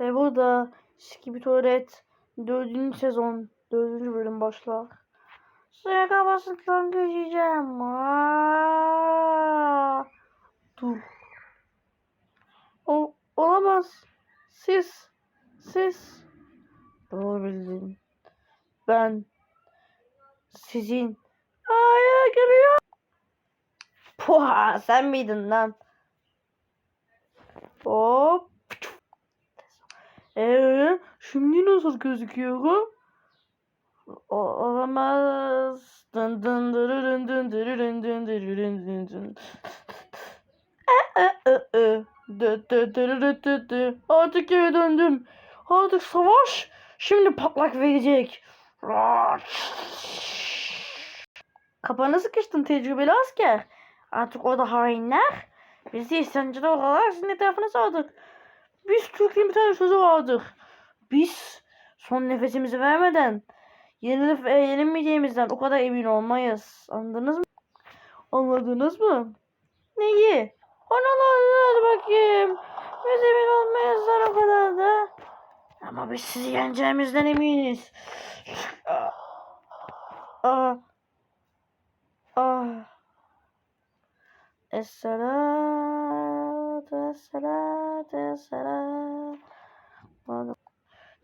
Ve burada Skibidi Tuvalet 4. sezon 4. bölüm başlar. Suya kabasından geçeceğim. Dur. O, olamaz. Siz. Siz. Doğru bildin. Ben. Sizin. Aya geliyor. Puha sen miydin lan? Hop. Eee şimdi nasıl gözüküyorum? Olamaz. Dın dın dırırın dın dırırın dın dırırın dın dın. E, e, e, e. Artık geri döndüm. Artık savaş şimdi patlak verecek. Kapana sıkıştın tecrübeli asker. Artık orada hainler bizi isyancılar olarak sizin etrafına sardık. Biz Türk'ün bir tane sözü vardır. Biz son nefesimizi vermeden yenilip ve yenilmeyeceğimizden o kadar emin olmayız. Anladınız mı? Anladınız mı? Neyi? Anladınız bakayım. Biz emin olmayız o kadar da. Ama biz sizi yeneceğimizden eminiz. Ah. Ah. Ah. Esselam.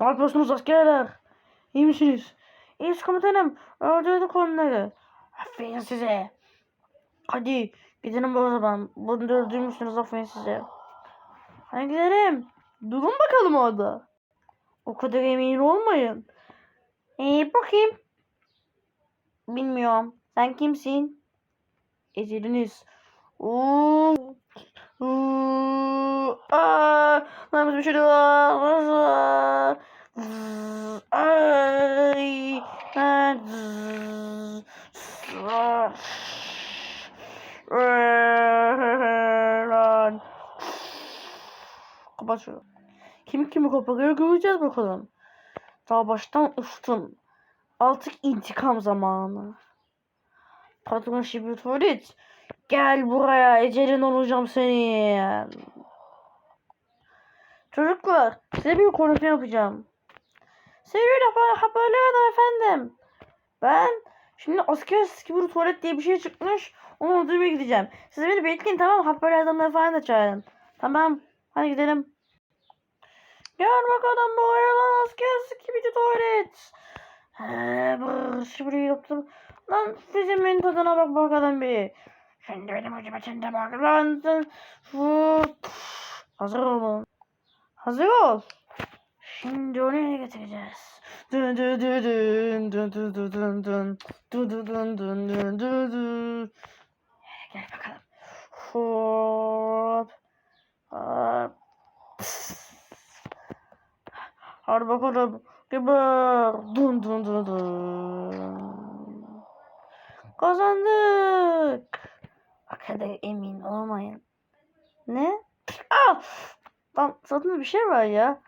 Ne yapıyorsunuz askerler? İyi misiniz? İyiyiz komutanım. Öldürdük onları. Aferin size. Hadi gidelim o zaman. Bunu öldürmüşsünüz aferin size. Hadi gidelim. Durun bakalım orada. O kadar emin olmayın. Ee, bakayım. Bilmiyorum. Sen kimsin? Eceliniz. Oo. Oo. Lan bir şey. Ay. Lan. Kapat şunu. Kim kimi koparıyor göreceğiz bakalım. Daha baştan uçtum. Artık intikam zamanı. Patron Şibrit Gel buraya ecelin olacağım senin. Çocuklar size bir konuşma yapacağım. Sevgili haber, haberler efendim. Ben şimdi asker gibi tuvalet diye bir şey çıkmış. Onu duymaya gideceğim. Siz beni bekleyin tamam mı? Haber adamları falan da çağırın. Tamam. Hadi gidelim. Gel bakalım buraya lan asker gibi tuvalet. He, brr, şimdi yaptım. Lan fizimin tadına bak bakalım bir. Şimdi benim şimdi bak lan. Hazır olun. Hazır ol. Şimdi nereye getireceğiz? Dün dün dün dün dün dün dün dün dün dün dün dün dün dün dün dün. Gel bakalım. Hop. Hop. Hadi bakalım. Geber. Dun dun dun dun. Kazandık. O kadar emin olmayın. Ne? Ah! Lan satında bir şey var ya.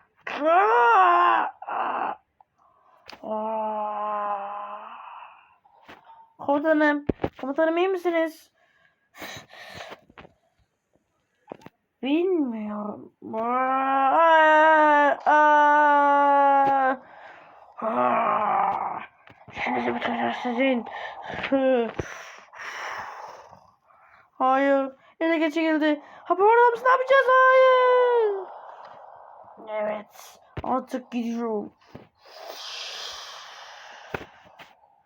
Komutanım. Komutanım iyi misiniz? Bilmiyorum. Şimdi bitireceğiz sizin. Hayır. Ele geçirildi. Hapı orada Ne yapacağız? Hayır. Evet. Artık gidiyorum.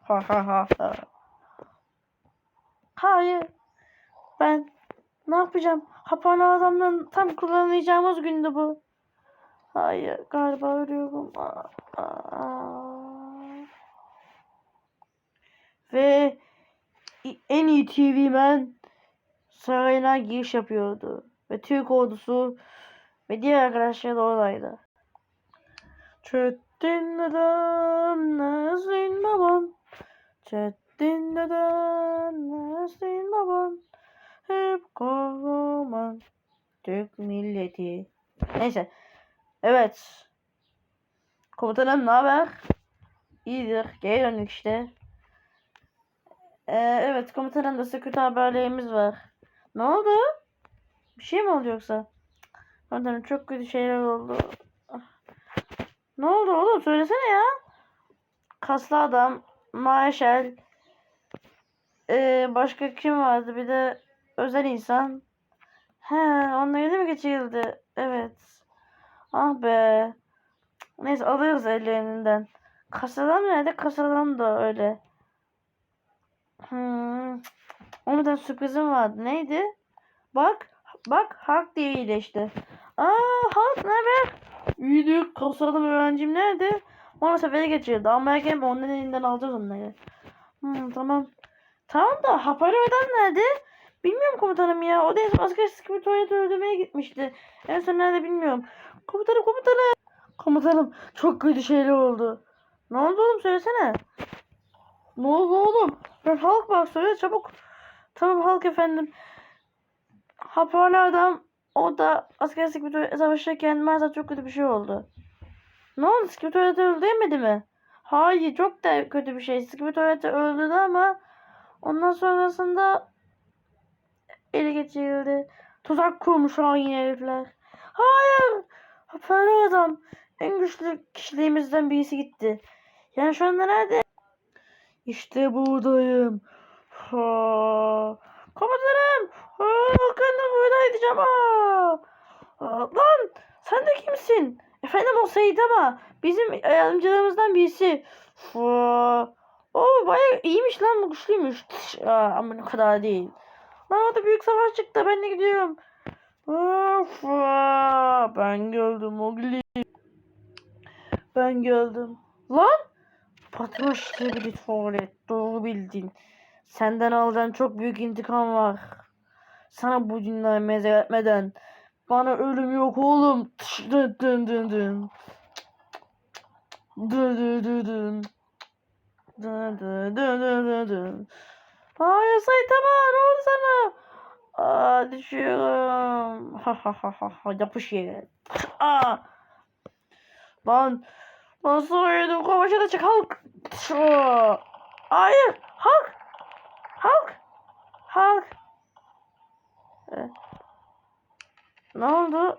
Ha ha ha ha. Hayır. Ben ne yapacağım? Hapane adamdan tam kullanacağımız gündü bu. Hayır galiba ölüyorum. Aa, aa. Ve en iyi TV man sarayına giriş yapıyordu. Ve Türk ordusu ve diğer arkadaşlar da oradaydı. Çöttin neden nesin babam? Çöttin neden nesin babam? Hep kahraman Türk milleti. Neyse. Evet. Komutanım ne haber? İyidir. Geri döndük işte. Ee, evet komutanım da kötü haberlerimiz var. Ne oldu? Bir şey mi oldu yoksa? Komutanım çok kötü şeyler oldu. Ah. oğlum söylesene ya. Kaslı adam. Marshall. Ee, başka kim vardı? Bir de özel insan. He, onları mi geçirildi? Evet. Ah be. Neyse alırız ellerinden. Kasadan nerede? Kasadan da öyle. Hmm. Onun da sürprizim vardı. Neydi? Bak. Bak Hulk diye iyileşti. Aa Hulk ne haber? İyidir. Kasadan öğrencim nerede? Ona sefere geçirdi. Ama gelme onun elinden alacağız onları. Hmm, tamam. Tamam da Haparö'den nerede? Bilmiyorum komutanım ya. O da asker gibi tuvalete öldürmeye gitmişti. En son nerede bilmiyorum. Komutanım komutanım. Komutanım çok kötü şeyler oldu. Ne oldu oğlum söylesene. Ne oldu oğlum? Ben halk bak söyle çabuk. Tamam halk efendim. Haparlı adam o da asker gibi savaşırken maalesef çok kötü bir şey oldu. Ne oldu? Tuvalete öldürmedi mi? Hayır çok da kötü bir şey. Tuvalete öldürdü ama ondan sonrasında ele geçirildi. Tuzak kurmuş hain herifler. Hayır! Haberli adam. En güçlü kişiliğimizden birisi gitti. Yani şu anda nerede? İşte buradayım. Ha. Komutanım! Ha, Hakan'la burada edeceğim. Ha. Lan! Sen de kimsin? Efendim o Sait ama bizim yardımcılarımızdan birisi. Ha. O bayağı iyiymiş lan bu güçlüymüş. Tış, aa, ama ne kadar değil. Lan orada büyük savaş çıktı. Ben de gidiyorum. Of, ben geldim Mogli. Ben geldim. Lan! Patron işte bir tuvalet. Doğru bildin. Senden alacağım çok büyük intikam var. Sana bu dünyayı mezar etmeden. Bana ölüm yok oğlum. Dın dın dın dın. Dın dın dın dın. Dın dın dın dın dın dın. Hayır Saitama ne oldu sana? Aa düşüyorum. Ha ha ha ha ha yapış yere. Aa. Lan nasıl oynadım kovaşa da çık Hulk. Hayır. Hulk. Hulk. Ee, ne oldu?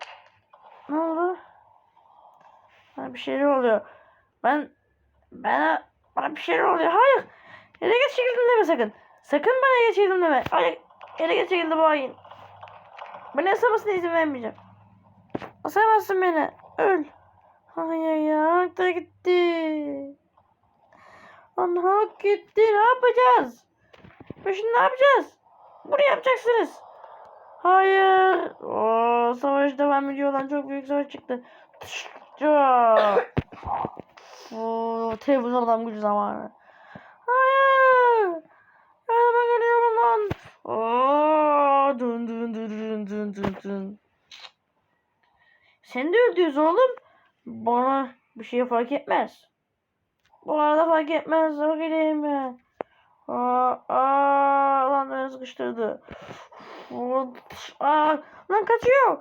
Ne oldu? Bana bir şeyler oluyor. Ben bana bana bir şeyler oluyor. Hayır. Ele geç çekildim deme sakın. Sakın bana geç çekildim deme. Hayır. Ele geç çekildi bu hain. Beni asamasına izin vermeyeceğim. Asamazsın beni. Öl. Hayır ya. Hak da gitti. Lan hak gitti. Ne yapacağız? Şimdi ne yapacağız? Bunu yapacaksınız. Hayır. Oo, savaş devam ediyor lan. Çok büyük savaş çıktı. Oo, televizyon adam gücü zamanı. Hayır. Yanıma geliyorum lan. Oo, dın dın dın dın dın dın dın. Sen de öldüyorsun oğlum. Bana bir şey fark etmez. Bana da fark etmez. O gideyim ben. Aa, aa, lan beni sıkıştırdı. Aa, lan kaçıyor.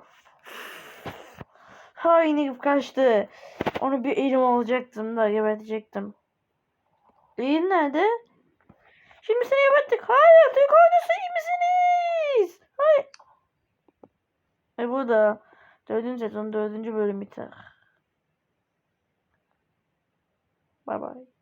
Hain herif kaçtı. Onu bir elim alacaktım da gebertecektim. Değil nerede? Şimdi seni geberttik. Hayır, Türk ordusu iyi misiniz? Hayır. E burada. Dördüncü sezon dördüncü bölüm biter. Bay bay.